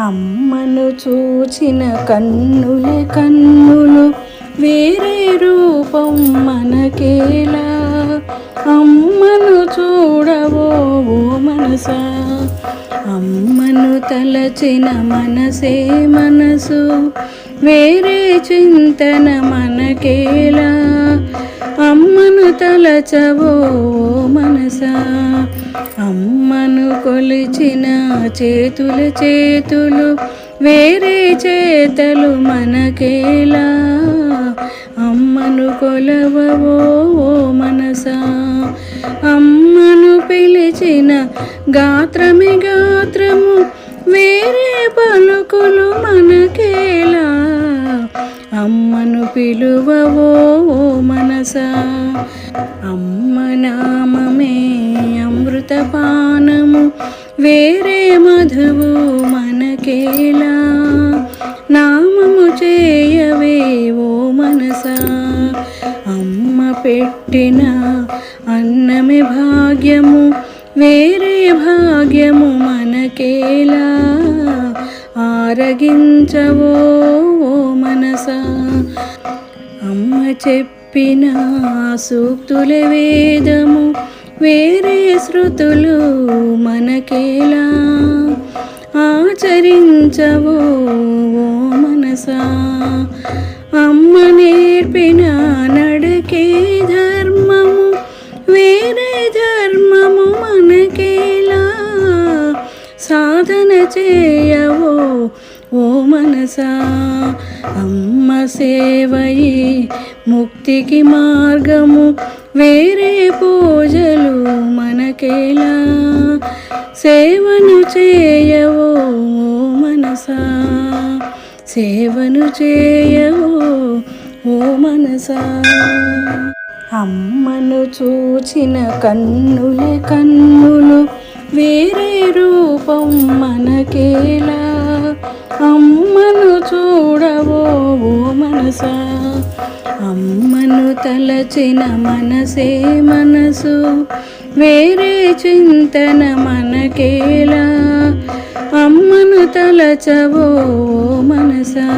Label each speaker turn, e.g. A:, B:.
A: అమ్మను చూచిన కన్నులే కన్నులు వేరే రూపం మనకేలా? అమ్మను చూడవో ఓ మనసా? అమ్మను తలచిన మనసే మనసు వేరే చింతన మనకేలా? అమ్మను తలచవో మనసా? అమ్మను కొలిచిన చేతుల చేతులు వేరే చేతలు మనకేలా? అమ్మను కొలవవో ఓ మనసా? అమ్మను పిలిచిన గాత్రమిగా పిలువవో మనస? మనసా అమ్మ నామమే అమృతపానము వేరే మధువు మనకేలా? నామము చేయవే ఓ మనసా? అమ్మ పెట్టిన అన్నమే భాగ్యము వేరే భాగ్యము మనకేలా? ఆరగించవో ఓ మనసా? అమ్మ చెప్పిన సూక్తుల వేదము వేరే శృతులు మనకేలా? ఆచరించవో ఓ మనసా? అమ్మ నేర్పిన నడకే ధర్మము వేరే ధర్మము మనకేలా? సాధన చేయవో మనసా అమ్మ సేవయి ముక్తికి మార్గము వేరే పూజలు మనకేలా? సేవను చేయవో ఓ మనసా సేవను చేయవో ఓ మనసా. అమ్మను చూచిన కన్నులే కన్నులు వేరే రూపం మనకేలా? అమ్మను చూడవో ఓ మనసా. అమ్మను తలచిన మనసే మనసు వేరే చింతన మనకేలా. అమ్మను తలచవో ఓ మనసా.